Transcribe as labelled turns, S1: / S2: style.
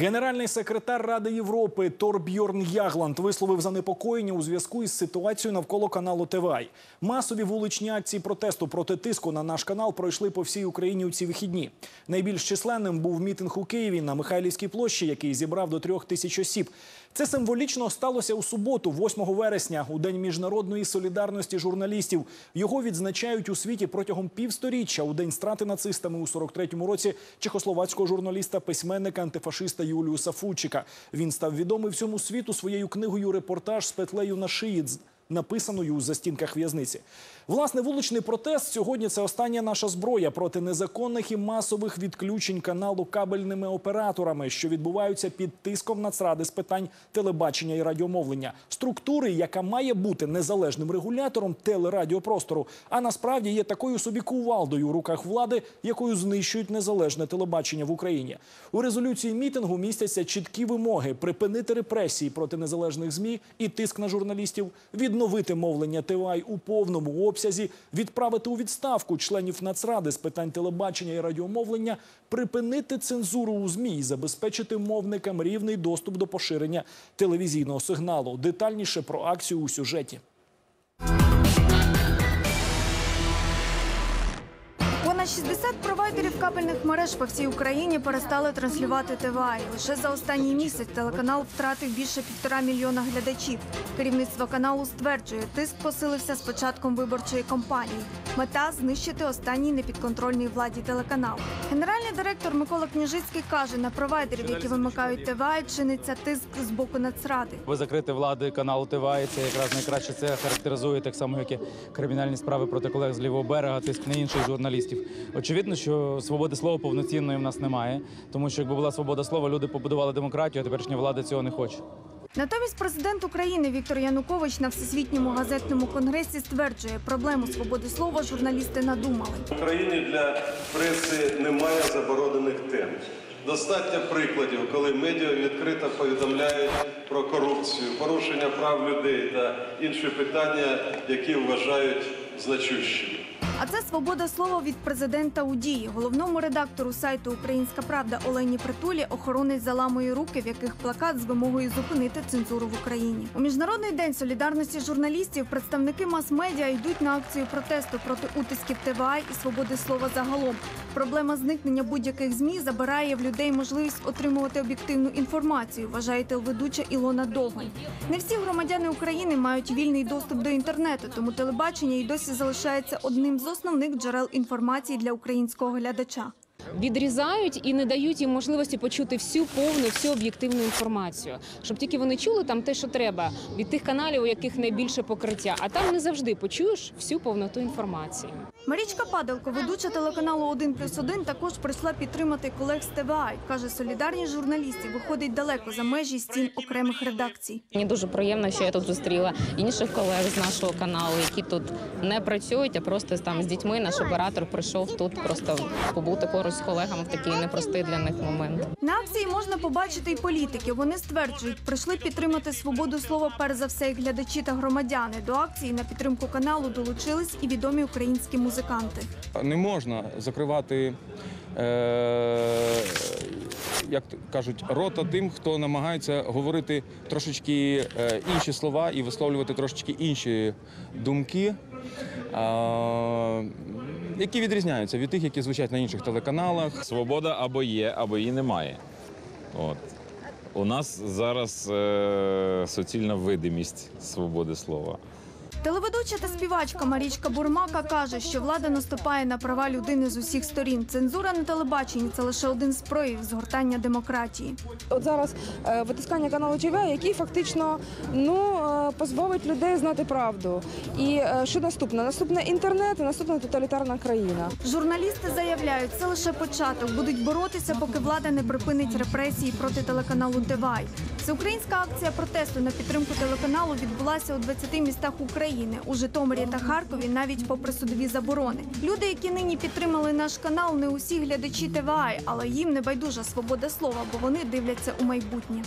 S1: Генеральний секретар Ради Європи Торбьорн Ягланд висловив занепокоєння у зв'язку із ситуацією навколо каналу ТВАЙ. Масові вуличні акції протесту проти тиску на наш канал пройшли по всій Україні у ці вихідні. Найбільш численним був мітинг у Києві на Михайлівській площі, який зібрав до трьох тисяч осіб. Це символічно сталося у суботу, 8 вересня, у день міжнародної солідарності журналістів. Його відзначають у світі протягом півсторіччя у день страти нацистами у 43-му році чехословацького журналіста, письменника, антифашиста Юліуса Сафучика. Він став відомий всьому світу своєю книгою Репортаж з петлею на шиї. Написаною у застінках в'язниці, власне, вуличний протест сьогодні це остання наша зброя проти незаконних і масових відключень каналу кабельними операторами, що відбуваються під тиском Нацради з питань телебачення і радіомовлення, структури, яка має бути незалежним регулятором телерадіопростору, а насправді є такою собі кувалдою у руках влади, якою знищують незалежне телебачення в Україні. У резолюції мітингу містяться чіткі вимоги припинити репресії проти незалежних змі і тиск на журналістів, відновити мовлення ТВАЙ у повному обсязі, відправити у відставку членів Нацради з питань телебачення і радіомовлення, припинити цензуру у змі і забезпечити мовникам рівний доступ до поширення телевізійного сигналу. Детальніше про акцію у сюжеті.
S2: Понад 60 провайдерів кабельних мереж по всій Україні перестали транслювати ТВА. І Лише за останній місяць телеканал втратив більше півтора мільйона глядачів. Керівництво каналу стверджує, тиск посилився з початком виборчої кампанії. Мета знищити останній непідконтрольний владі телеканал. Генеральний директор Микола Княжицький каже, на провайдерів, які вимикають ТВА, чиниться тиск з боку Нацради.
S3: Ви закрити влади каналу ТВА, і це якраз найкраще це характеризує так само, як і кримінальні справи проти колег з лівого берега, тиск на інших журналістів. Очевидно, що свободи слова повноцінної в нас немає, тому що якби була свобода слова, люди побудували демократію, а теперішня влада цього не хоче.
S2: Натомість президент України Віктор Янукович на всесвітньому газетному конгресі стверджує, проблему свободи слова журналісти надумали.
S4: В Україні для преси немає заборонених тем. Достатньо прикладів, коли медіа відкрито повідомляють про корупцію, порушення прав людей та інші питання, які вважають значущими.
S2: А це свобода слова від президента у дії. Головному редактору сайту Українська Правда Олені Притулі охоронець заламує руки, в яких плакат з вимогою зупинити цензуру в Україні. У міжнародний день солідарності журналістів представники мас-медіа йдуть на акцію протесту проти утисків ТВА і свободи слова загалом. Проблема зникнення будь-яких змі забирає в людей можливість отримувати об'єктивну інформацію. Вважає телеведуча Ілона Довгань. Не всі громадяни України мають вільний доступ до інтернету, тому телебачення і досі залишається одним з основних джерел інформації для українського глядача.
S5: Відрізають і не дають їм можливості почути всю повну, всю об'єктивну інформацію, щоб тільки вони чули там те, що треба від тих каналів, у яких найбільше покриття. А там не завжди почуєш всю повноту інформації.
S2: Марічка Падалко, ведуча телеканалу «1 плюс 1», також прийшла підтримати колег з ТВА. Каже, солідарність журналістів виходить далеко за межі стін окремих редакцій.
S6: Мені дуже приємно, що я тут зустріла інших колег з нашого каналу, які тут не працюють, а просто там з дітьми. Наш оператор прийшов тут просто побути поруч з колегами в такий непростий для них момент.
S2: На акції можна побачити й політиків. Вони стверджують, прийшли підтримати свободу слова перш за все як глядачі та громадяни. До акції на підтримку каналу долучились і відомі українські музиканти.
S7: Не можна закривати, е, як кажуть, рота тим, хто намагається говорити трошечки е, інші слова і висловлювати трошечки інші думки, е, які відрізняються від тих, які звучать на інших телеканалах.
S8: Свобода або є, або її немає. От. У нас зараз е, суцільна видимість свободи слова.
S2: Телеведуча та співачка Марічка Бурмака каже, що влада наступає на права людини з усіх сторін. Цензура на телебаченні це лише один з проявів згортання демократії.
S9: От зараз е, витискання каналу ТВ, який фактично ну е, позбавить людей знати правду. І е, що наступне? Наступне інтернет, і наступна тоталітарна країна.
S2: Журналісти заявляють, це лише початок. Будуть боротися, поки влада не припинить репресії проти телеканалу ТВАЙ. Всеукраїнська акція протесту на підтримку телеканалу відбулася у 20 містах України. У Житомирі та Харкові навіть попри судові заборони. Люди, які нині підтримали наш канал, не усі глядачі ТВАЙ, але їм не байдужа свобода слова, бо вони дивляться у майбутнє.